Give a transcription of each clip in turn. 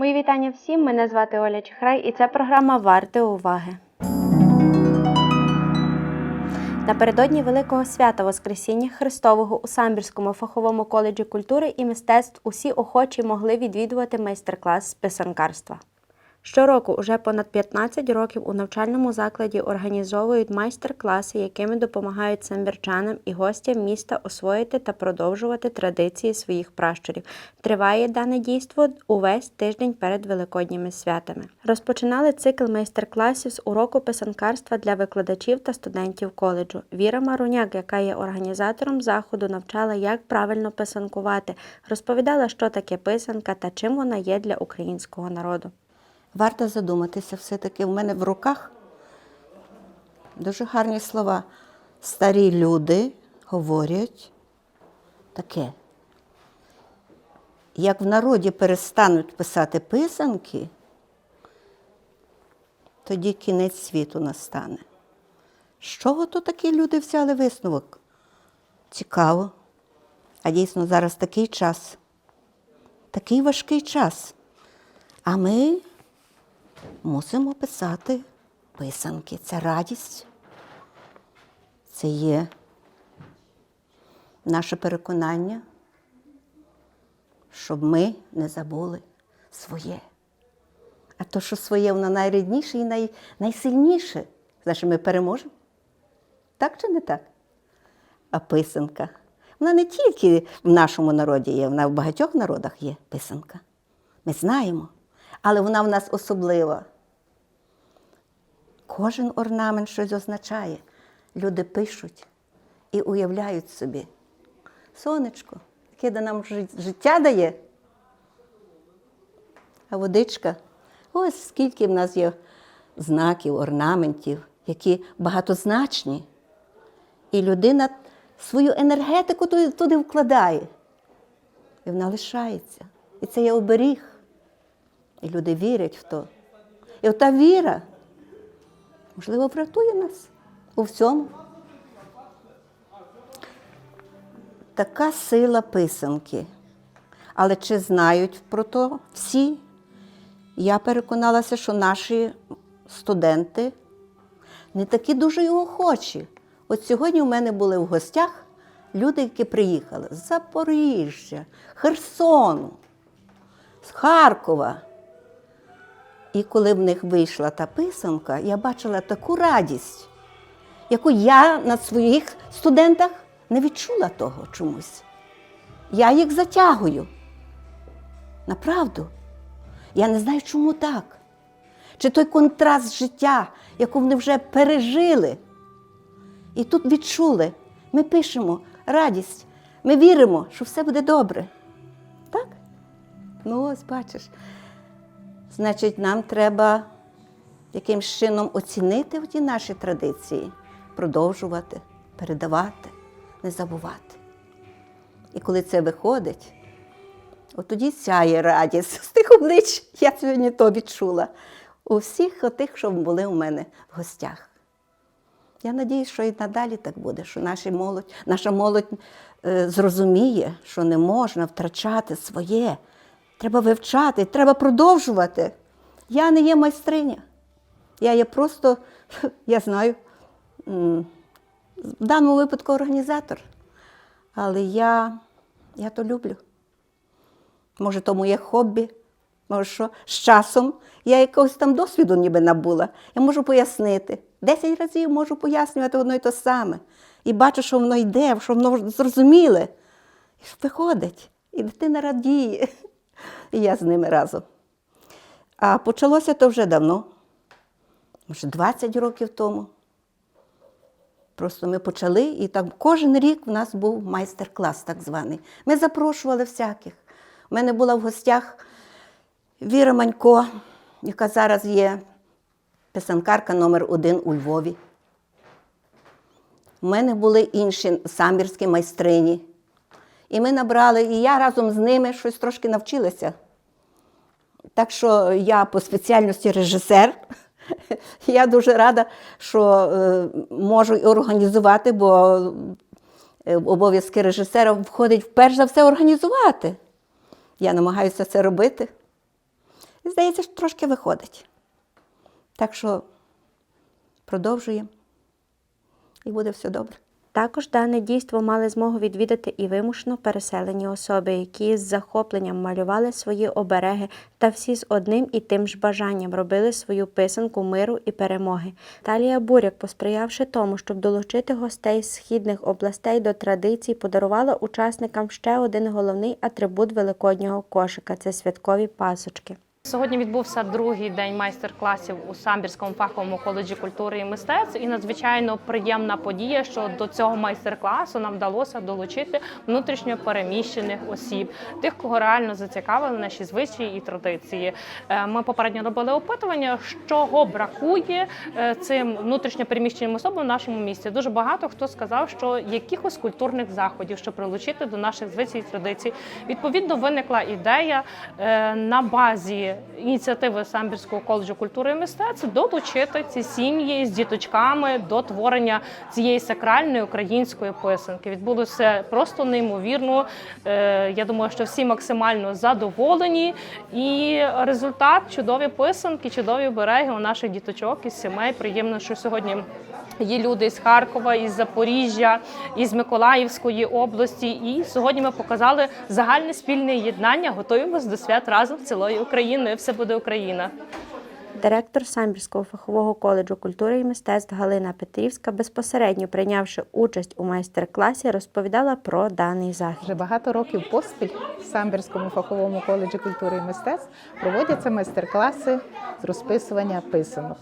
Мої вітання всім. Мене звати Оля Чехрай, і це програма Варти уваги. Напередодні Великого свята Воскресіння Христового у Самбірському фаховому коледжі культури і мистецтв усі охочі могли відвідувати майстер-клас з писанкарства. Щороку, уже понад 15 років у навчальному закладі організовують майстер-класи, якими допомагають самбірчанам і гостям міста освоїти та продовжувати традиції своїх пращурів. Триває дане дійство увесь тиждень перед великодніми святами. Розпочинали цикл майстер-класів з уроку писанкарства для викладачів та студентів коледжу. Віра Маруняк, яка є організатором заходу, навчала, як правильно писанкувати, розповідала, що таке писанка та чим вона є для українського народу. Варто задуматися все-таки. У мене в руках дуже гарні слова. Старі люди говорять таке. Як в народі перестануть писати писанки, тоді кінець світу настане. З чого то такі люди взяли висновок? Цікаво. А дійсно зараз такий час, такий важкий час. А ми мусимо писати писанки. Це радість. Це є наше переконання, щоб ми не забули своє. А то, що своє, воно найрідніше і най, найсильніше. Значить, ми переможемо. Так чи не так? А писанка. Вона не тільки в нашому народі є, вона в багатьох народах є писанка. Ми знаємо, але вона в нас особлива. Кожен орнамент щось означає. Люди пишуть і уявляють собі. Сонечко, яке нам життя дає. А водичка, ось скільки в нас є знаків, орнаментів, які багатозначні. І людина свою енергетику туди, туди вкладає. І вона лишається. І це є оберіг. І люди вірять в то. І ота віра, можливо, врятує нас у всьому. Така сила писанки. Але чи знають про то всі? Я переконалася, що наші студенти не такі дуже й охочі. От сьогодні у мене були в гостях люди, які приїхали з Запоріжжя, Херсону, з Харкова. І коли в них вийшла та писанка, я бачила таку радість, яку я на своїх студентах не відчула того чомусь. Я їх затягую. Направду. Я не знаю, чому так. Чи той контраст життя, яку вони вже пережили. І тут відчули, ми пишемо радість, ми віримо, що все буде добре. Так? Ну, ось бачиш. Значить, нам треба якимсь чином оцінити ті наші традиції, продовжувати, передавати, не забувати. І коли це виходить, от тоді сяє радість з тих облич, я сьогодні то відчула. У всіх отих, що були у мене в гостях. Я надіюсь, що і надалі так буде, що наша молодь, наша молодь е, зрозуміє, що не можна втрачати своє. Треба вивчати, треба продовжувати. Я не є майстриня. Я є просто, я знаю, в даному випадку організатор. Але я, я то люблю. Може, то моє хобі, може, що з часом я якогось там досвіду ніби набула. Я можу пояснити. Десять разів можу пояснювати одно і те саме. І бачу, що воно йде, що воно зрозуміле. І виходить. І дитина радіє. І я з ними разом. А почалося то вже давно, може, 20 років тому. Просто ми почали, і так кожен рік в нас був майстер-клас так званий. Ми запрошували всяких. У мене була в гостях Віра Манько, яка зараз є писанкарка номер один у Львові. У мене були інші самбірські майстрині. І ми набрали, і я разом з ними щось трошки навчилася. Так що я по спеціальності режисер. Я дуже рада, що е, можу організувати, бо е, обов'язки режисера входить перш за все організувати. Я намагаюся це робити. І здається, що трошки виходить. Так що продовжуємо. І буде все добре. Також дане дійство мали змогу відвідати і вимушено переселені особи, які з захопленням малювали свої обереги та всі з одним і тим ж бажанням робили свою писанку миру і перемоги. Талія Буряк, посприявши тому, щоб долучити гостей з східних областей до традицій, подарувала учасникам ще один головний атрибут великоднього кошика це святкові пасочки. Сьогодні відбувся другий день майстер-класів у Самбірському фаховому коледжі культури і мистецтв. І надзвичайно приємна подія, що до цього майстер-класу нам вдалося долучити внутрішньо переміщених осіб, тих, кого реально зацікавили наші звичаї і традиції. Е, Ми попередньо робили опитування, чого бракує е, цим внутрішньо переміщеним особам в нашому місті. Дуже багато хто сказав, що якихось культурних заходів, щоб прилучити до наших звичаїв і традицій. Відповідно, виникла ідея е, на базі ініціативи Самбірського коледжу культури і мистецтв долучити ці сім'ї з діточками до творення цієї сакральної української писанки. Відбулося просто неймовірно. Е, Я думаю, що всі максимально задоволені. І результат чудові писанки, чудові береги у наших діточок із сімей. Приємно, що сьогодні. Є люди із Харкова, із Запоріжжя, із Миколаївської області. І сьогодні ми показали загальне спільне єднання. Готуємось до свят разом з цілою Україною. Все буде Україна. Директор Самбірського фахового коледжу культури і мистецтв Галина Петрівська, безпосередньо прийнявши участь у майстер-класі, розповідала про даний захід. Вже багато років поспіль в Самбірському фаховому коледжі культури і мистецтв проводяться майстер-класи з розписування писанок.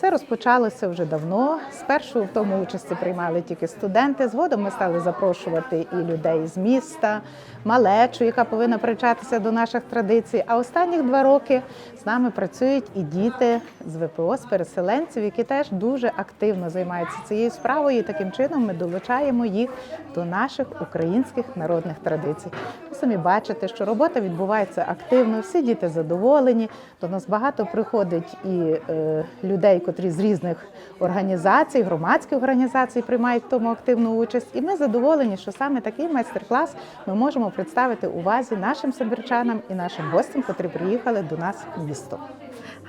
Це розпочалося вже давно. Спершу в тому участі приймали тільки студенти. Згодом ми стали запрошувати і людей з міста, малечу, яка повинна привчатися до наших традицій. А останніх два роки з нами працюють і діти з ВПО, з переселенців, які теж дуже активно займаються цією справою. І таким чином ми долучаємо їх до наших українських народних традицій. Самі бачите, що робота відбувається активно, всі діти задоволені. До нас багато приходить і е, людей, котрі з різних організацій, громадських організацій приймають в тому активну участь. І ми задоволені, що саме такий майстер-клас ми можемо представити увазі нашим собірчанам і нашим гостям, котрі приїхали до нас в місто.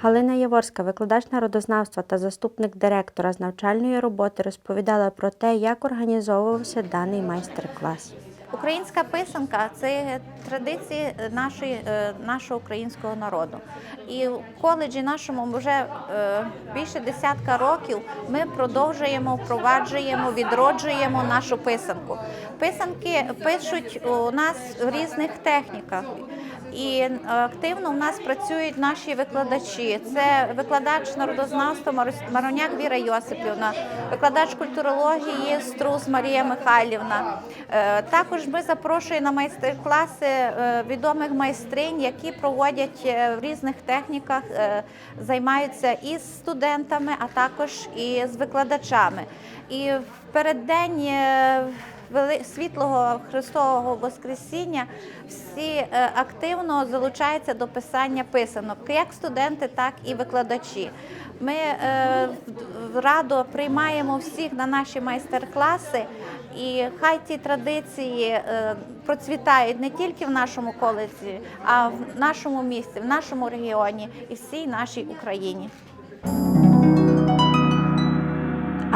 Галина Яворська, викладач народознавства та заступник директора з навчальної роботи, розповідала про те, як організовувався даний майстер-клас. Українська писанка це традиції нашої, е, нашого українського народу. І в коледжі нашому вже е, більше десятка років ми продовжуємо, впроваджуємо, відроджуємо нашу писанку. Писанки пишуть у нас в різних техніках. І е, активно в нас працюють наші викладачі. Це викладач народознавства Мароняк Віра Йосипівна, викладач культурології Струс Марія Михайлівна. Е, Також ми запрошуємо на майстер-класи е, відомих майстринь, які проводять е, в різних техніках, е, займаються і з студентами, а також і з викладачами. І в переддень світлого Христового Воскресіння всі е, активно залучаються до писання писанок, як студенти, так і викладачі. Ми е, радо приймаємо всіх на наші майстер-класи, і хай ці традиції е, процвітають не тільки в нашому коледжі, а в нашому місті, в нашому регіоні і всій нашій Україні.